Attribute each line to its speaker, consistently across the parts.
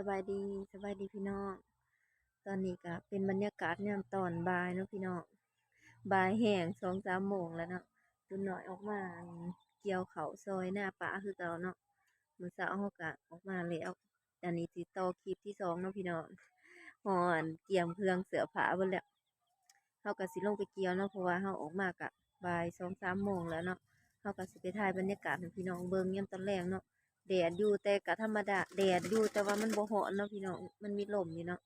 Speaker 1: สบายดีสบายดีพี่น้อง ตอนนี้ก็เป็นบรรยากาศยามตอนบ่ายเนาะพี่น้องบ่ายแห้งสองสามโมงแล้วเนาะตุนน้อยออกมาเกี่ยวเขาซอยหน้าป่าคือเก่าเนาะมือเช้าเฮาก็ออกมาแล้วอันนี้สิต่อคลิปที่สองเนาะพี่น้องฮอนเกี่ยมเครื่องเสือผาบิดแล้วเฮาก็สิลงไปเกี่ยวเนาะเพราะว่าเฮาออกมาก็บ่ายสองสามโมงแล้วเนาะเฮาก็สิไปถ่ายบรรยากาศให้พี่น้องเบิ่งยามตอนแลงเนาะ แดดอยู่แต่ก็ธรรมดาแดดอยู่แต่ว่ามันบ่ร้อนเนาะพี่น้องมันมีลมอยู่เนาะ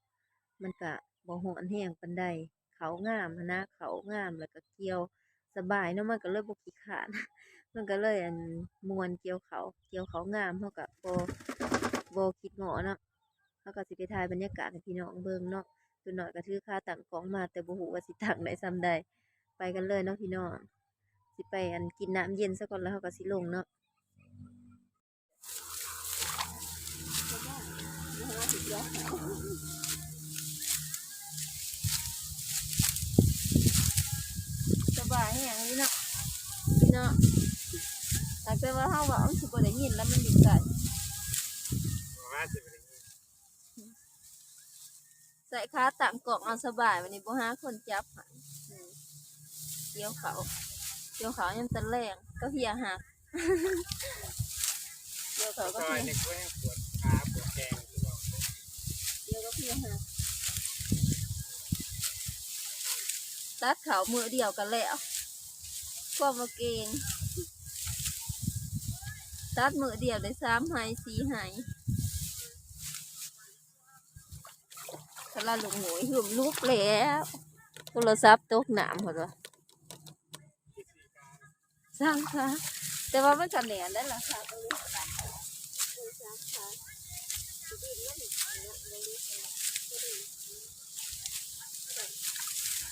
Speaker 1: มันก็บ่ร้อนแรงปานใดเขางามหั้นนะเขางามแล้วก็เกี่ยวสบายเนาะมันก็เลยบ่ขี้คร้านมันก็เลยอันมวนเกี่ยวเขาเกี่ยวเขางามเราก็บ่บ่คิดง้อเนาะเราก็สิไปถ่ายบรรยากาศให้พี่น้องเบิ่งเนาะตัวน้อยก็ถือขาตั้งกองมาแต่บ่ฮู้ว่าสิตั้งได้ส่ำใดไปกันเลยเนาะพี่น้องสิไปอันกินน้ำเย็นซะก่อนแล้วเราก็สิลงเนาะ สบายแห้งนี่เนาะเนาะแต่แต่ว่าเฮาว่ามันสิบได้ยินแล้วมันดีใจ
Speaker 2: ว่าสิเป็นอย่างนี้
Speaker 1: ใส่ขาตามกล่องเอาสบายวันนี้บ่ห้าคนจับหันเกี่ยวเขาเกี่ยวเขายังตะแรงก็เพียหักเกี่ยวเขาก็เพี
Speaker 2: ย ก็
Speaker 1: เพียหักตัดเขามือเดียวกันแล้วความาเกงตัดมือเดียวได้สามไหสี่ไหกะลาลุงหวยหึมลุกแล้วโทรศัพท์ตกหน้ำหมดวะสางค่ะแต่ว่าไมันกันแหนนได้ละค่ะตรงนี้สร้างค่ะ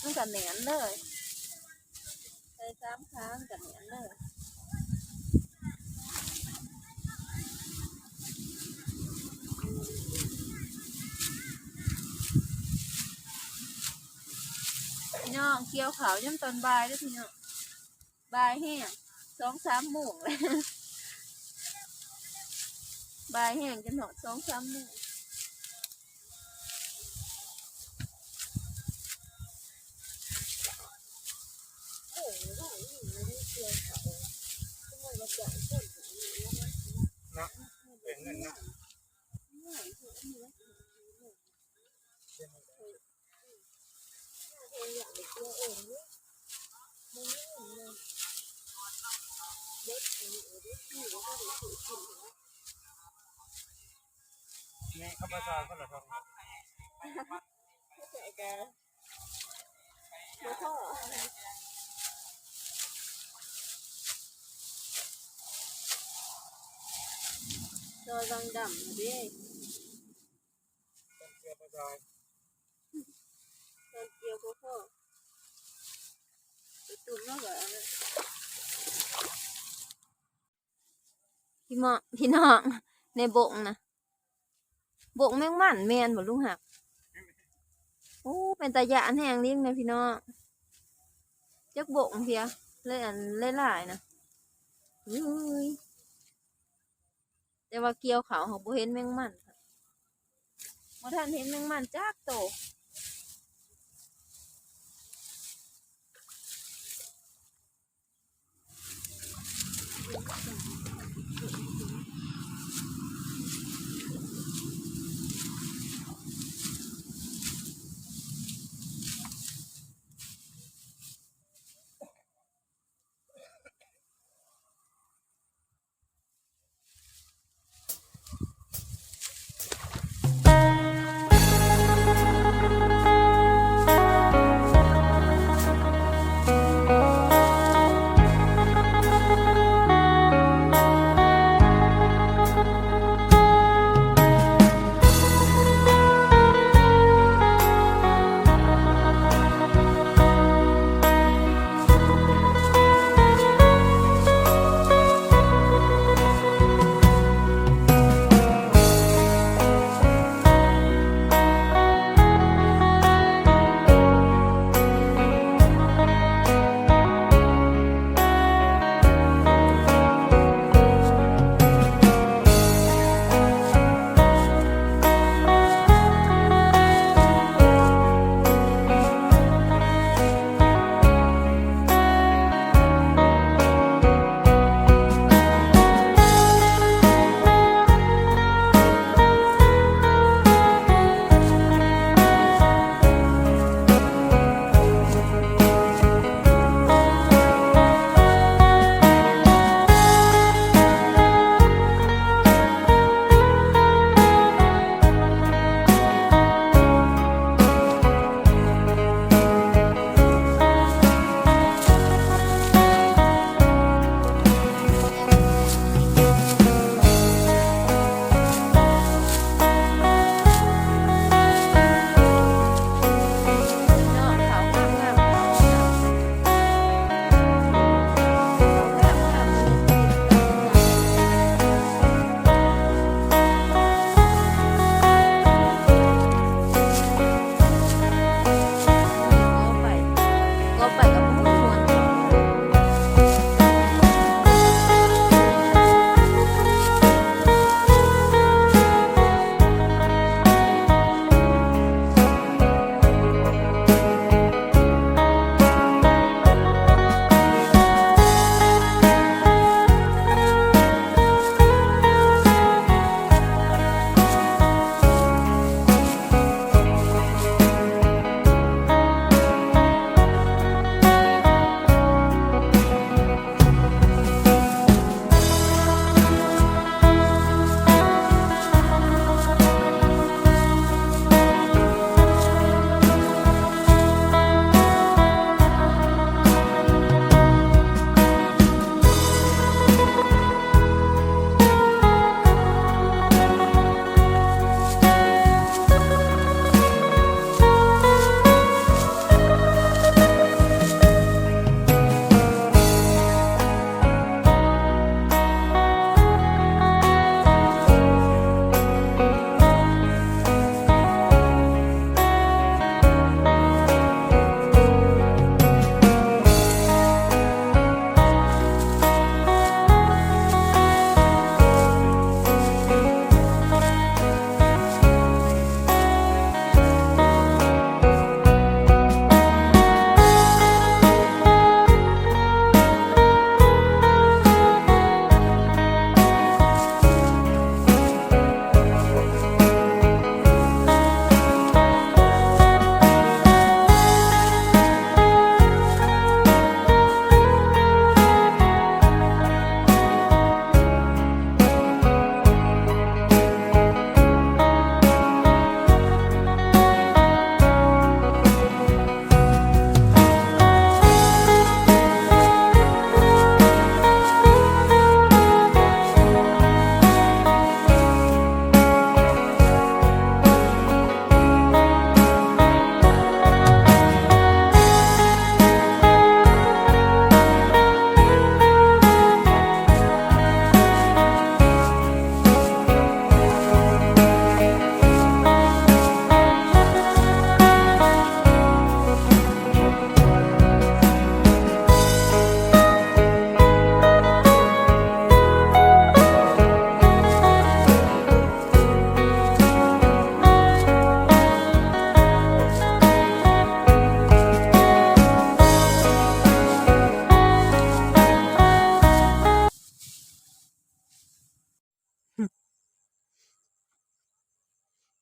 Speaker 1: มันกันแหนนเลยใส่สามค้างกันแหนนเลยพี่น้องเกี่ยวขาวย่ำตอนบายด้วยพี่น้องบายแห้งสองสามโมงเลยบายแห้งจะหนอดสองสามโมงโอ้ยว่าอีหยังไม่ได้เกี่ยวขาวทำไมมาจับต้นของนี่วะ
Speaker 2: เนาะเป็นเงินเนาะ
Speaker 1: ไม่เถอะนี่วะเองอยากไปเกี่องเนี่ยมันไม่เห็นเลยเด็กอัน นี้เด็กที่ว่าก็ได้ถูกกินนะ
Speaker 2: นี่เขามาซอยคนละทอง
Speaker 1: เข้าใจกันแล้วก็ซอยบางดำดิ
Speaker 2: เกี่ยวมาซอย
Speaker 1: ซอยเกียวก็พอไปตุ่มมากกว่าอันนั้นพี่หมอพี่น้องในบงนะบงแมงมันแมนบ่ลุงหักโอ้เป็นตาหยานแห้งเลี้ยงนะพี่น้องจักบงเพียเลยอันเล่หลายๆนะอุ้ย แต่ว่าเกี่ยวขาวของโบเห็นแมงมันบ่ท่านเห็นแมงมันจากโต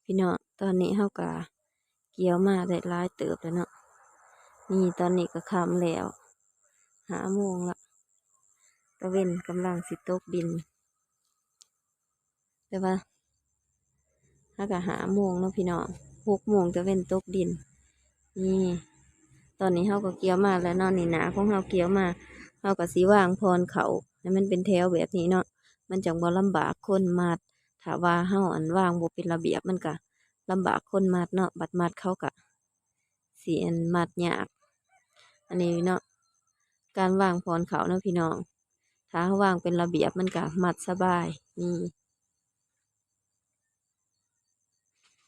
Speaker 1: พี่น้องตอนนี้เฮากะเกี่ยวมาได้หลายเติบแล้วเนาะนี่ตอนนี้ก็คำแล้ว หาโมงละตะเว้นกำลังสิตกดิน แต่ว่าถ้ากะหาโมงเนาะพี่น้องหกโมงตะเว้นตกดิน นี่ ตอนนี้เฮาก็เกี่ยวมาแล้วเนาะนี่หนาของเฮาเกี่ยวมาเฮาก็สิวางพรเขาให้มันเป็นแถวแบบนี้เนาะมันจังบ่ลำบากคนมัด ถ้าว่าเฮาอันวางบ่เป็นระเบียบมันก็ลำบากคนมัดเนาะบัดมัดเขาก็สิอันมัดยากอันนี้เนาะการวางพรเขาเนาะพี่น้อง ถ้าเฮาวางเป็นระเบียบมันก็มัดสบายนี่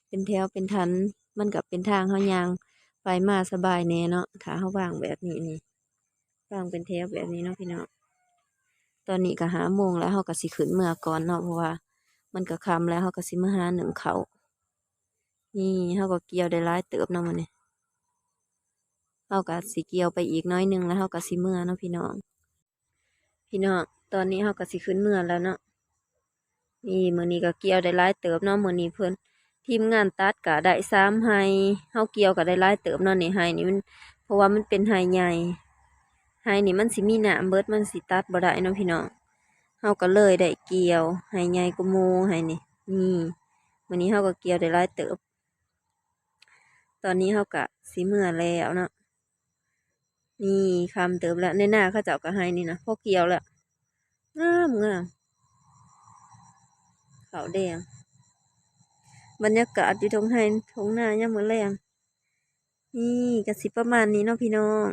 Speaker 1: เป็นแถวเป็นทันมันก็เป็นทางเฮายางไปมาสบายแน่เนาะถ้าเฮาวางแบบนี้นี่วางเป็นแถวแบบนี้เนาะพี่น้องตอนนี้ก็หาโมงแล้วเฮาก็สิขึ้นเมื่อก่อนเนาะเพราะว่า มันก็คำแล้วเฮาก็สิมาหาหนึ่งเขานี่เฮาก็เกี่ยวได้หลายเติบเนาะมื้อนี้เฮาก็สิเกี่ยวไปอีกน้อยหนึงแล้วเฮาก็สิเมื่อเนาะพี่น้อง พี่น้องตอนนี้เฮาก็สิขึ้นเมื่อแล้วเนาะนี่มือนี้ก็เกี่ยวได้หลายเติบเนาะมือนี้เพิ่นทีมงานตัดก็ได้สามไฮเฮาเกี่ยวก็ได้หลายเติบเนาะนี่ไฮนี่มัน เพราะว่ามันเป็นไฮใหญ่ไฮนี่มันสิมีหนามเบิดมันสิตัดบ่ได้เนาะพี่น้อง เฮาก็เลยได้เกี่ยวไฮใหญ่กว่าหมู่ไฮนี่นี่มื้อนี้เฮาก็เกี่ยวได้หลายเติบ ตอนนี้เฮาก็สิเมื่อแล้วเนาะนี่คำเติบแล้วในหน้าเขาเจ้าก็ไฮนี่นะพอเกี่ยวแล้วงามงามขาวแดงบรรยากาศอยู่ตรงไฮทงหน้ายามมื้อแรงนี่ก็สิประมาณนี้เนาะพี่น้อง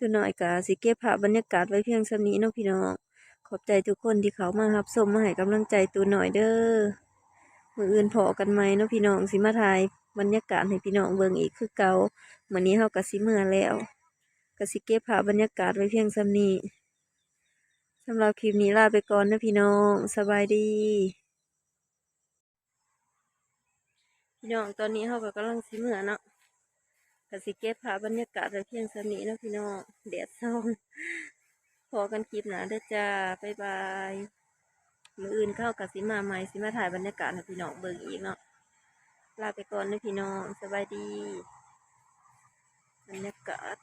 Speaker 1: ตัวน้อยก็สิเก็บภาพบรรยากาศไว้เพียงส่ำนี้เนาะพี่น้อง ขอบใจทุกคนที่เขามารับชมมาให้กำลังใจตัวหน่อยเด้อ มืออื่นพอกันไหมเนาะพี่น้องสิมาถ่ายบรรยากาศให้พี่น้องเบิ่งอีกคือเก่ามื้อนนี้เฮาก็สิเมื่อแล้วก็สิเก็บภาพบรรยากาศไว้เพียงส่ำนี้สำหรับคลิปนี้ลาไปก่อนนะพี่น้องสบายดีพี่น้องตอนนี้เขาก็กำลังสิเมื่อเนาะ กสิเก็บภาพบรรยากาศไว้เพียงสำนี้นะพี่น้องแดดซ่องพอกันคลิปหนาเด้อจ้าบ๊ายบายมืออื่นเข้ากับสิมาใหม่สิมาถ่ายบรรยากาศให้พี่น้องเบิ่งอีกเนาะลาไปก่อนนะพี่น้องสบายดี บรรยากาศ